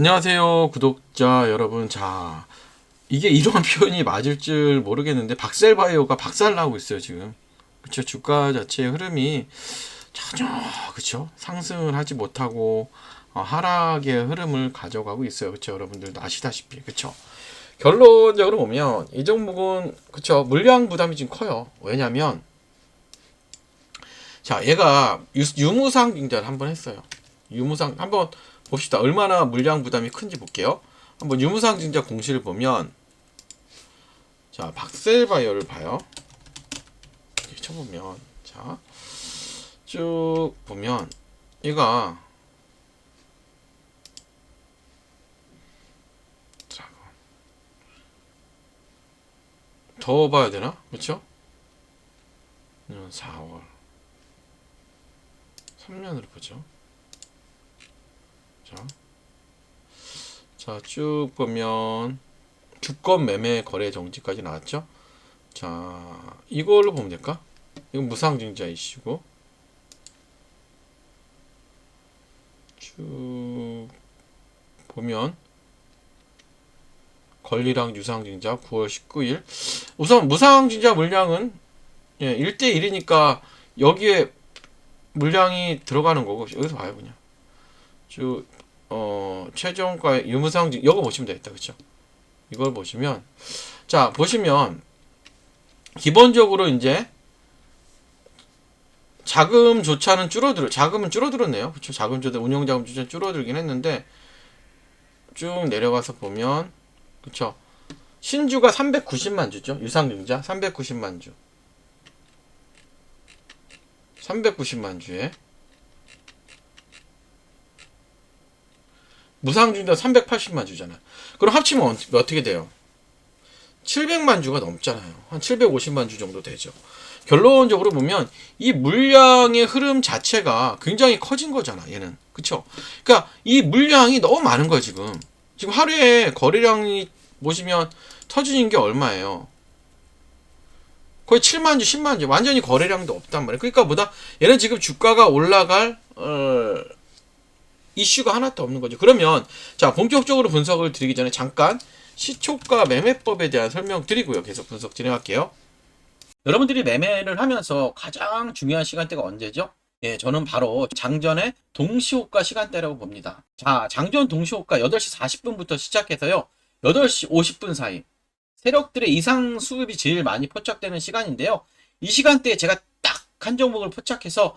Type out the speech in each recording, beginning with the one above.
안녕하세요, 구독자 여러분. 자, 이게 이런 표현이 맞을 줄 모르겠는데 박셀바이오가 박살나고 있어요, 지금. 그쵸 주가 자체의 흐름이 전혀 그쵸 상승을 하지 못하고 어, 하락의 흐름을 가져가고 있어요. 그쵸 여러분들도 아시다시피. 그쵸 결론적으로 보면 이 종목은 그쵸 물량 부담이 지금 커요. 왜냐면 자 얘가 유, 유무상 징자를 한번 했어요. 유무상 한번 봅시다. 얼마나 물량 부담이 큰지 볼게요. 한번 유무상 징자 공시를 보면 자 박셀바이어를 봐요. 이렇게 쳐보면 자쭉 보면 얘가 자, 더 봐야 되나? 그렇죠? 4월 3년으로 보죠. 자, 자, 쭉 보면 주권 매매 거래 정지까지 나왔죠. 자, 이걸로 보면 될까? 이건 무상증자 이슈고 쭉 보면 권리랑 유상증자 9월 19일 우선 무상증자 물량은 예, 1대 1이니까 여기에 물량이 들어가는 거고 여기서 봐요 그냥 쭉 어, 최종가 유무상증 이거 보시면 되겠다 그쵸 이걸 보시면 자 보시면 기본적으로 이제 자금조차는 줄어들 자금은 줄어들었네요. 그렇죠. 자금조차 운용 자금조차 줄어들긴 했는데 쭉 내려가서 보면 그렇죠. 신주가 390만 주죠. 유상증자 390만 주. 390만 주에 무상증자 380만 주잖아. 그럼 합치면 어- 어떻게 돼요? 700만 주가 넘잖아요. 한 750만 주 정도 되죠. 결론적으로 보면 이 물량의 흐름 자체가 굉장히 커진 거잖아. 얘는 그쵸? 그러니까 이 물량이 너무 많은 거야 지금. 지금 하루에 거래량이 보시면 터지는 게 얼마예요? 거의 7만 주, 10만 주. 완전히 거래량도 없단 말이에요. 그러니까 뭐다? 얘는 지금 주가가 올라갈 어, 이슈가 하나도 없는 거죠. 그러면 자 본격적으로 분석을 드리기 전에 잠깐 시초가 매매법에 대한 설명 드리고요. 계속 분석 진행할게요. 여러분들이 매매를 하면서 가장 중요한 시간대가 언제죠? 예, 저는 바로 장전의 동시호가 시간대라고 봅니다. 자, 장전 동시호가 8시 40분부터 시작해서요. 8시 50분 사이. 세력들의 이상 수급이 제일 많이 포착되는 시간인데요. 이 시간대에 제가 딱 한 종목을 포착해서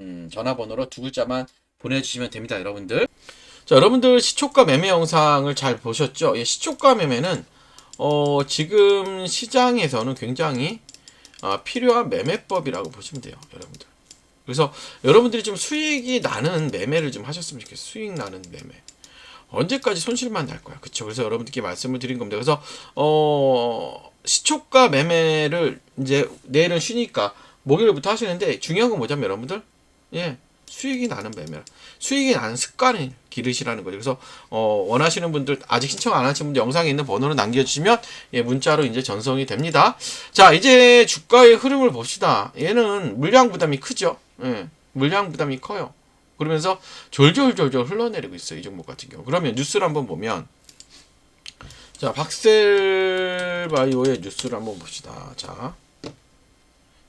음, 전화번호로 두 글자만 보내주시면 됩니다, 여러분들. 자, 여러분들 시초가 매매 영상을 잘 보셨죠? 예, 시초가 매매는 어, 지금 시장에서는 굉장히 아, 필요한 매매법이라고 보시면 돼요, 여러분들. 그래서 여러분들이 좀 수익이 나는 매매를 좀 하셨으면 좋겠어요. 수익 나는 매매. 언제까지 손실만 날 거야. 그쵸? 그래서 여러분들께 말씀을 드린 겁니다. 그래서, 어, 시초가 매매를 이제 내일은 쉬니까 목요일부터 하시는데 중요한 건 뭐냐면 여러분들, 예, 수익이 나는 매매. 수익이 나는 습관을 기르시라는 거죠. 그래서, 어, 원하시는 분들, 아직 신청 안 하신 분들 영상에 있는 번호를 남겨주시면, 예, 문자로 이제 전송이 됩니다. 자, 이제 주가의 흐름을 봅시다. 얘는 물량 부담이 크죠? 예, 물량 부담이 커요. 그러면서 졸졸졸졸 흘러내리고 있어요. 이 종목 같은 경우. 그러면 뉴스를 한번 보면 자, 박셀 바이오의 뉴스를 한번 봅시다. 자.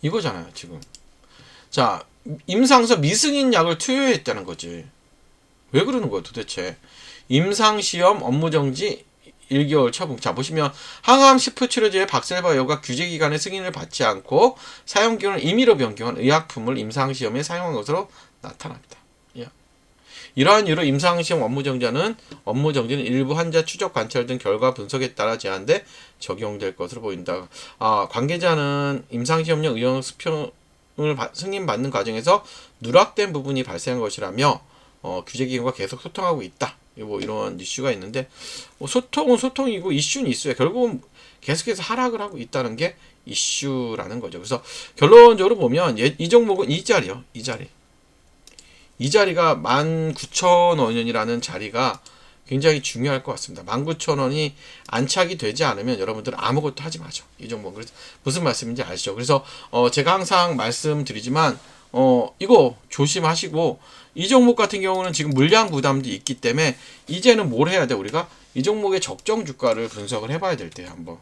이거잖아요, 지금. 자, 임상서 미승인 약을 투여했다는 거지. 왜 그러는 거야, 도대체? 임상시험 업무정지 1개월 처분. 자, 보시면 항암 시프 치료제의 박셀바이오가 규제 기간의 승인을 받지 않고 사용 기간을 임의로 변경한 의약품을 임상 시험에 사용한 것으로 나타납니다. 예. 이러한 이유로 임상 시험 업무 정지는 업무 정지는 일부 환자 추적 관찰 등 결과 분석에 따라 제한돼 적용될 것으로 보인다. 아, 관계자는 임상 시험용 의용 수평 을 받- 승인받는 과정에서 누락된 부분이 발생한 것이라며 어, 규제기관과 계속 소통하고 있다. 뭐 이런 이슈가 있는데 뭐 소통은 소통이고 이슈는 이슈야. 결국은 계속해서 하락을 하고 있다는 게 이슈라는 거죠. 그래서 결론적으로 보면 얘- 이 종목은 이 자리요. 이 자리. 이 자리가 19,000원이라는 자리가 굉장히 중요할 것 같습니다. 19,000원이 안착이 되지 않으면 여러분들 아무것도 하지 마죠. 이 종목. 그래서 무슨 말씀인지 아시죠? 그래서 어 제가 항상 말씀드리지만 어 이거 조심하시고 이 종목 같은 경우는 지금 물량 부담도 있기 때문에 이제는 뭘 해야 돼? 우리가 이 종목의 적정 주가를 분석을 해봐야 될때 한번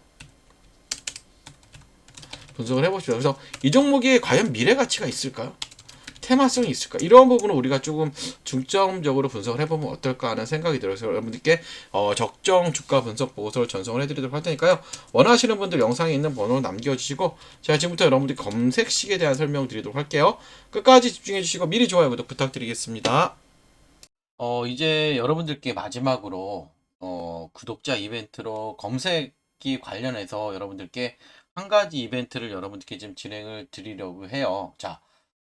분석을 해봅시다. 그래서 이 종목이 과연 미래 가치가 있을까요? 테마성이 있을까? 이런 부분을 우리가 조금 중점적으로 분석을 해보면 어떨까 하는 생각이 들어서 여러분들께 어, 적정 주가 분석 보고서를 전송을 해드리도록 할 테니까요. 원하시는 분들 영상에 있는 번호 남겨주시고 제가 지금부터 여러분들 검색식에 대한 설명 드리도록 할게요. 끝까지 집중해주시고 미리 좋아요 구독 부탁드리겠습니다. 어 이제 여러분들께 마지막으로 어, 구독자 이벤트로 검색기 관련해서 여러분들께 한 가지 이벤트를 여러분들께 좀 진행을 드리려고 해요. 자.